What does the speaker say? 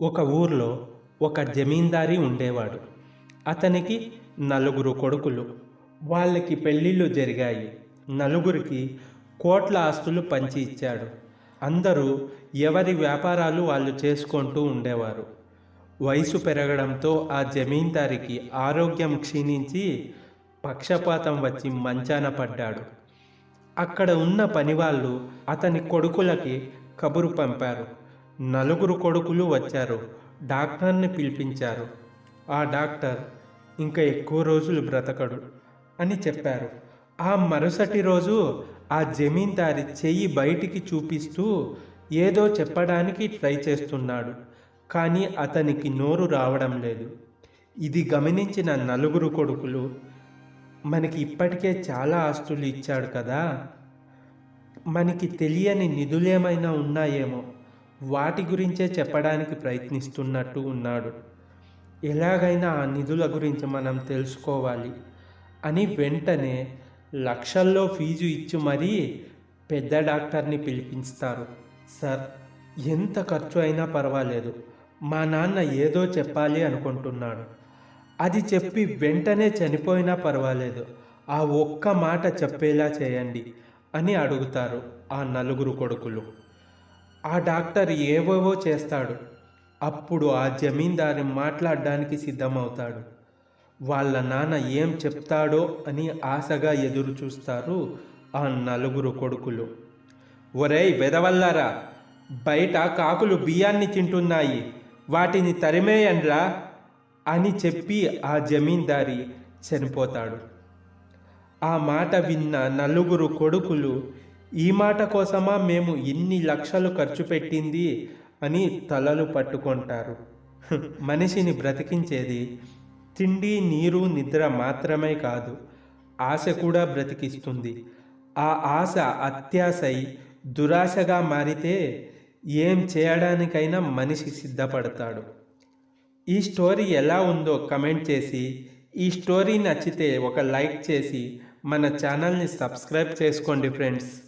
ఒక ఊర్లో ఒక జమీందారి ఉండేవాడు. అతనికి నలుగురు కొడుకులు. వాళ్ళకి పెళ్ళిళ్ళు జరిగాయి. నలుగురికి కోట్ల ఆస్తులు పంచి ఇచ్చాడు. అందరూ ఎవరి వ్యాపారాలు వాళ్ళు చేసుకుంటూ ఉండేవారు. వయసు పెరగడంతో ఆ జమీందారికి ఆరోగ్యం క్షీణించి పక్షపాతం వచ్చి మంచాన పడ్డాడు. అక్కడ ఉన్న పనివాళ్ళు అతని కొడుకులకి కబురు పంపారు. నలుగురు కొడుకులు వచ్చారు. డాక్టర్ని పిలిపించారు. ఆ డాక్టర్ ఇంకా ఎక్కువ రోజులు బ్రతకడు అని చెప్పారు. ఆ మరుసటి రోజు ఆ జమీందారి చెయ్యి బయటికి చూపిస్తూ ఏదో చెప్పడానికి ట్రై చేస్తున్నాడు. కానీ అతనికి నోరు రావడం లేదు. ఇది గమనించిన నలుగురు కొడుకులు మనకి ఇప్పటికే చాలా ఆస్తులు ఇచ్చాడు కదా! మనకి తెలియని నిధులేమైనా ఉన్నాయేమో! వాటి గురించే చెప్పడానికి ప్రయత్నిస్తున్నట్టు ఉన్నాడు. ఎలాగైనా ఆ నిధుల గురించి మనం తెలుసుకోవాలి. అని వెంటనే లక్షల్లో ఫీజు ఇచ్చి మరీ పెద్ద డాక్టర్ని పిలిపిస్తారు. సార్ ఎంత ఖర్చు అయినా పర్వాలేదు. మా నాన్న ఏదో చెప్పాలి అనుకుంటున్నాడు. అది చెప్పి వెంటనే చనిపోయినా పర్వాలేదు. ఆ ఒక్క మాట చెప్పేలా చేయండి అని అడుగుతారు ఆ నలుగురు కొడుకులు. ఆ డాక్టర్ ఏవేవో చేస్తాడు. అప్పుడు ఆ జమీందారి మాట్లాడడానికి సిద్ధమవుతాడు. వాళ్ళ నాన్న ఏం చెప్తాడో అని ఆశగా ఎదురు చూస్తారు ఆ నలుగురు కొడుకులు. ఒరేయ్ వెదవల్లారా బయట కాకులు బియ్యాన్ని తింటున్నాయి. వాటిని తరిమేయండ్రా అని చెప్పి ఆ జమీందారి చనిపోతాడు. ఆ మాట విన్న నలుగురు కొడుకులు ఈ మాట కోసమా మేము ఇన్ని లక్షలు ఖర్చు పెట్టింది అని తలలు పట్టుకుంటారు. మనిషిని బ్రతికించేది తిండి నీరు నిద్ర మాత్రమే కాదు ఆశ కూడా బ్రతికిస్తుంది. ఆ ఆశ అత్యాశై దురాశగా మారితే ఏం చేయడానికైనా మనిషి సిద్ధపడతాడు. ఈ స్టోరీ ఎలా ఉందో కమెంట్ చేసి ఈ స్టోరీ నచ్చితే ఒక లైక్ చేసి మన ఛానల్ని సబ్స్క్రైబ్ చేసుకోండి friends.